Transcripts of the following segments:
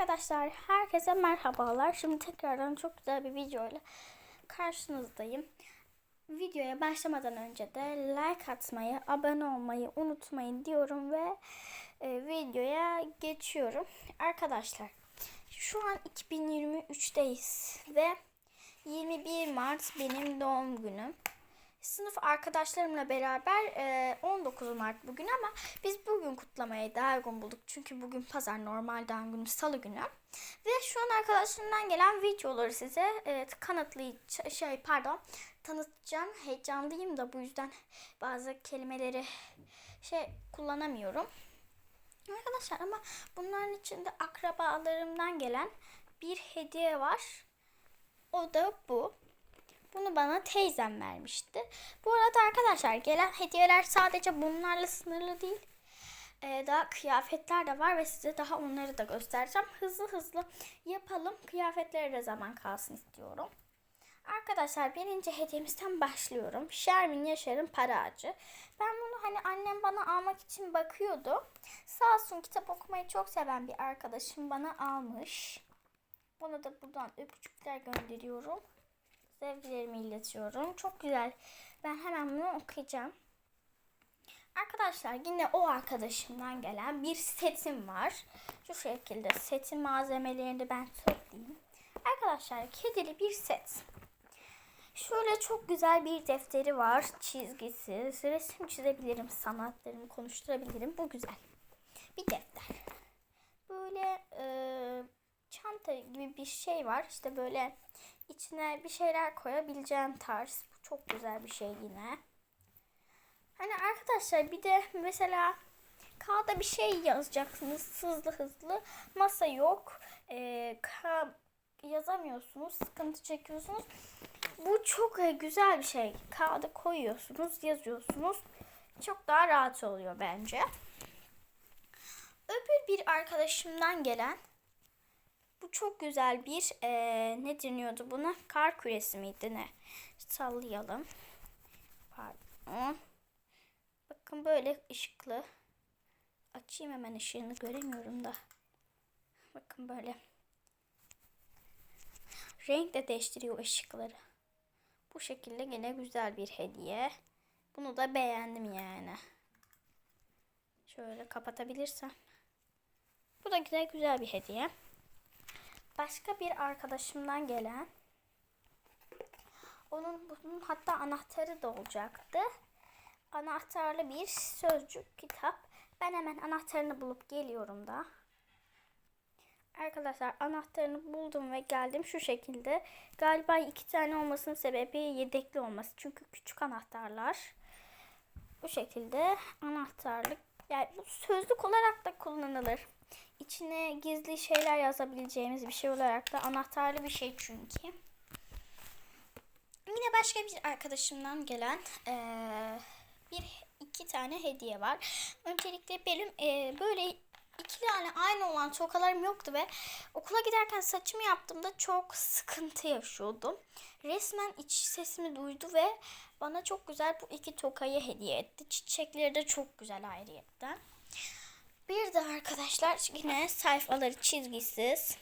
Arkadaşlar herkese merhabalar. Şimdi tekrardan çok güzel bir videoyla karşınızdayım. Videoya başlamadan önce de like atmayı, abone olmayı unutmayın diyorum ve e, videoya geçiyorum. Arkadaşlar şu an 2023'teyiz ve 21 Mart benim doğum günüm. Sınıf arkadaşlarımla beraber e, 19 Mart bugün ama biz bugün kutlamayı daha uygun bulduk. Çünkü bugün pazar normal doğum günü salı günü. Ve şu an arkadaşlarımdan gelen videoları size e, kanıtlı şey pardon tanıtacağım. Heyecanlıyım da bu yüzden bazı kelimeleri şey kullanamıyorum. Arkadaşlar ama bunların içinde akrabalarımdan gelen bir hediye var. O da bu. Bunu bana teyzem vermişti. Bu arada arkadaşlar gelen hediyeler sadece bunlarla sınırlı değil. Ee, daha kıyafetler de var ve size daha onları da göstereceğim. Hızlı hızlı yapalım. Kıyafetlere de zaman kalsın istiyorum. Arkadaşlar birinci hediyemizden başlıyorum. Şermin Yaşar'ın para ağacı. Ben bunu hani annem bana almak için bakıyordu. Sağ olsun kitap okumayı çok seven bir arkadaşım bana almış. Ona da buradan öpücükler gönderiyorum sevgilerimi iletiyorum. Çok güzel. Ben hemen bunu okuyacağım. Arkadaşlar yine o arkadaşımdan gelen bir setim var. Şu şekilde setin malzemelerini ben toplayayım. Arkadaşlar kedili bir set. Şöyle çok güzel bir defteri var. Çizgisiz. Resim çizebilirim. Sanatlarımı konuşturabilirim. Bu güzel. Bir defter. Böyle e, çanta gibi bir şey var. İşte böyle içine bir şeyler koyabileceğim tarz. Bu çok güzel bir şey yine. Hani arkadaşlar bir de mesela kağıda bir şey yazacaksınız hızlı hızlı. Masa yok. Ee, yazamıyorsunuz. Sıkıntı çekiyorsunuz. Bu çok e, güzel bir şey. Kağıda koyuyorsunuz, yazıyorsunuz. Çok daha rahat oluyor bence. Öbür bir arkadaşımdan gelen bu çok güzel bir e, ne deniyordu buna? Kar küresi miydi ne? Sallayalım. Pardon. Bakın böyle ışıklı. Açayım hemen ışığını göremiyorum da. Bakın böyle. Renk de değiştiriyor ışıkları. Bu şekilde yine güzel bir hediye. Bunu da beğendim yani. Şöyle kapatabilirsem. Bu da güzel güzel bir hediye başka bir arkadaşımdan gelen onun bunun hatta anahtarı da olacaktı. Anahtarlı bir sözcük kitap. Ben hemen anahtarını bulup geliyorum da. Arkadaşlar anahtarını buldum ve geldim şu şekilde. Galiba iki tane olmasının sebebi yedekli olması. Çünkü küçük anahtarlar. Bu şekilde anahtarlık. Yani bu sözlük olarak da kullanılır içine gizli şeyler yazabileceğimiz bir şey olarak da anahtarlı bir şey çünkü. Yine başka bir arkadaşımdan gelen ee, bir iki tane hediye var. Öncelikle benim ee, böyle iki tane aynı olan tokalarım yoktu ve okula giderken saçımı yaptığımda çok sıkıntı yaşıyordum. Resmen iç sesimi duydu ve bana çok güzel bu iki tokayı hediye etti. Çiçekleri de çok güzel ayrıyetten. Bir de arkadaşlar yine sayfaları çizgisiz.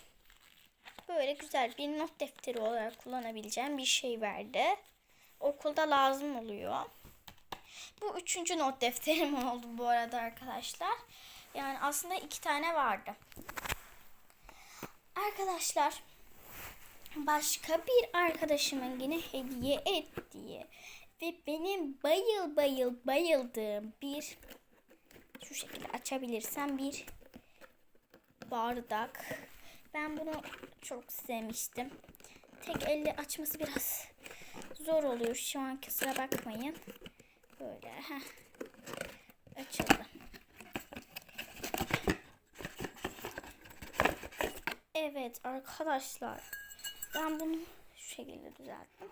Böyle güzel bir not defteri olarak kullanabileceğim bir şey verdi. Okulda lazım oluyor. Bu üçüncü not defterim oldu bu arada arkadaşlar. Yani aslında iki tane vardı. Arkadaşlar başka bir arkadaşımın yine hediye ettiği ve benim bayıl bayıl bayıldığım bir şu şekilde açabilirsem bir bardak. Ben bunu çok sevmiştim. Tek elle açması biraz zor oluyor şu an kusura bakmayın. Böyle heh. açıldı. Evet arkadaşlar ben bunu şu şekilde düzelttim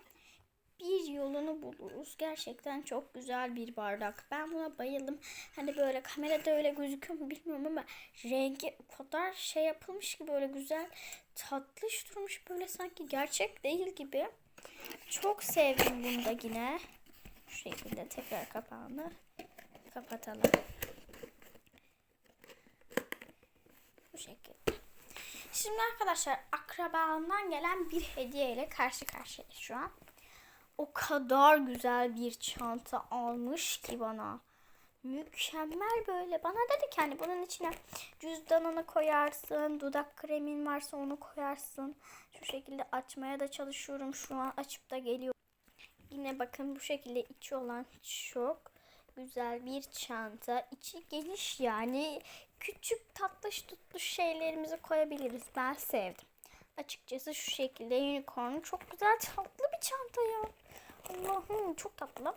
bir yolunu buluruz. Gerçekten çok güzel bir bardak. Ben buna bayıldım. Hani böyle kamerada öyle gözüküyor mu bilmiyorum ama rengi o kadar şey yapılmış ki böyle güzel tatlış durmuş böyle sanki gerçek değil gibi. Çok sevdim bunu da yine. Şu şekilde tekrar kapağını kapatalım. Bu şekilde. Şimdi arkadaşlar akrabamdan gelen bir hediye ile karşı karşıyayız şu an. O kadar güzel bir çanta almış ki bana. Mükemmel böyle. Bana dedi ki hani bunun içine cüzdanını koyarsın. Dudak kremin varsa onu koyarsın. Şu şekilde açmaya da çalışıyorum. Şu an açıp da geliyor. Yine bakın bu şekilde içi olan çok güzel bir çanta. İçi geniş yani küçük tatlış tutmuş şeylerimizi koyabiliriz. Ben sevdim. Açıkçası şu şekilde unicorn çok güzel tatlı bir çanta ya. Allah'ım çok tatlı.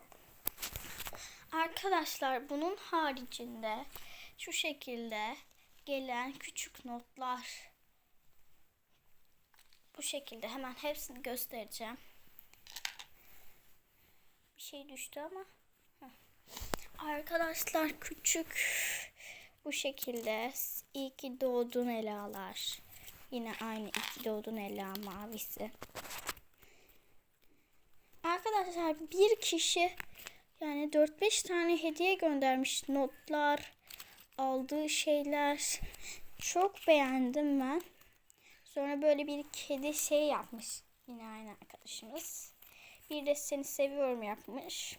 Arkadaşlar bunun haricinde şu şekilde gelen küçük notlar bu şekilde hemen hepsini göstereceğim. Bir şey düştü ama. Arkadaşlar küçük bu şekilde iyi ki doğdun Ela'lar. Yine aynı iyi ki doğdun Ela mavisi. Arkadaşlar bir kişi yani 4-5 tane hediye göndermiş. Notlar, aldığı şeyler. Çok beğendim ben. Sonra böyle bir kedi şey yapmış. Yine aynı arkadaşımız. Bir de seni seviyorum yapmış.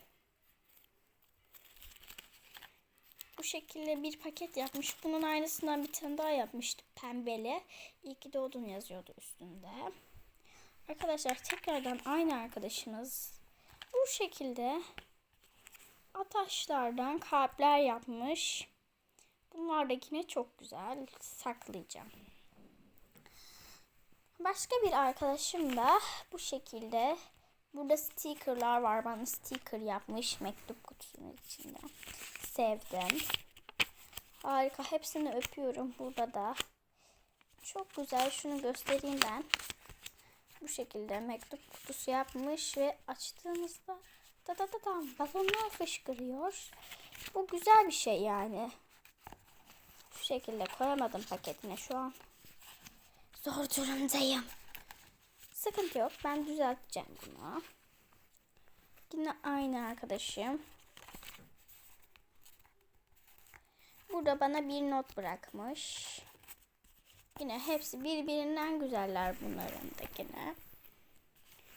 Bu şekilde bir paket yapmış. Bunun aynısından bir tane daha yapmıştı. Pembeli. İyi ki doğdun yazıyordu üstünde. Arkadaşlar tekrardan aynı arkadaşımız. Bu şekilde ataşlardan kalpler yapmış. Bunlar da yine çok güzel. Saklayacağım. Başka bir arkadaşım da bu şekilde burada stickerlar var. Bana sticker yapmış mektup kutusunun içinde. Sevdim. Harika. Hepsini öpüyorum burada da. Çok güzel. Şunu göstereyim ben. Bu şekilde mektup kutusu yapmış ve açtığımızda da da da da balonlar fışkırıyor. Bu güzel bir şey yani. Şu şekilde koyamadım paketine şu an. Zor durumdayım. Sıkıntı yok. Ben düzelteceğim bunu. Yine aynı arkadaşım. Burada bana bir not bırakmış. Yine hepsi birbirinden güzeller bunların da yine.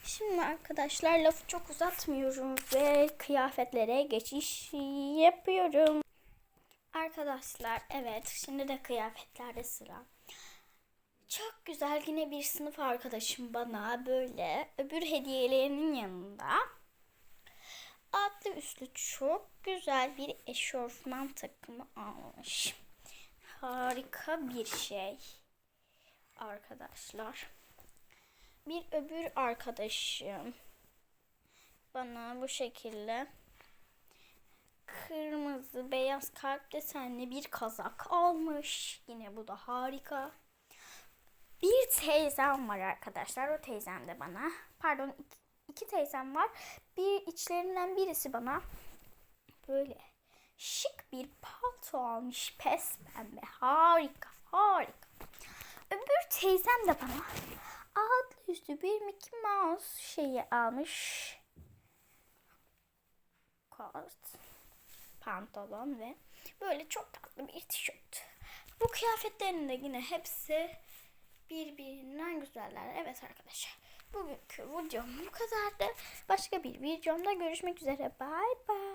Şimdi arkadaşlar lafı çok uzatmıyorum ve kıyafetlere geçiş yapıyorum. Arkadaşlar evet şimdi de kıyafetlerde sıra. Çok güzel yine bir sınıf arkadaşım bana böyle öbür hediyelerinin yanında altlı üstlü çok güzel bir eşofman takımı almış. Harika bir şey arkadaşlar. Bir öbür arkadaşım bana bu şekilde kırmızı beyaz kalp desenli bir kazak almış. Yine bu da harika. Bir teyzem var arkadaşlar. O teyzem de bana. Pardon iki, teyzem var. Bir içlerinden birisi bana böyle şık bir palto almış. Pes pembe. Harika. Harika. Öbür teyzem de bana altlı üstü bir Mickey Mouse şeyi almış. Kot, pantolon ve böyle çok tatlı bir tişört. Bu kıyafetlerin de yine hepsi birbirinden güzeller. Evet arkadaşlar. Bugünkü videom bu kadardı. Başka bir videomda görüşmek üzere. Bye bye.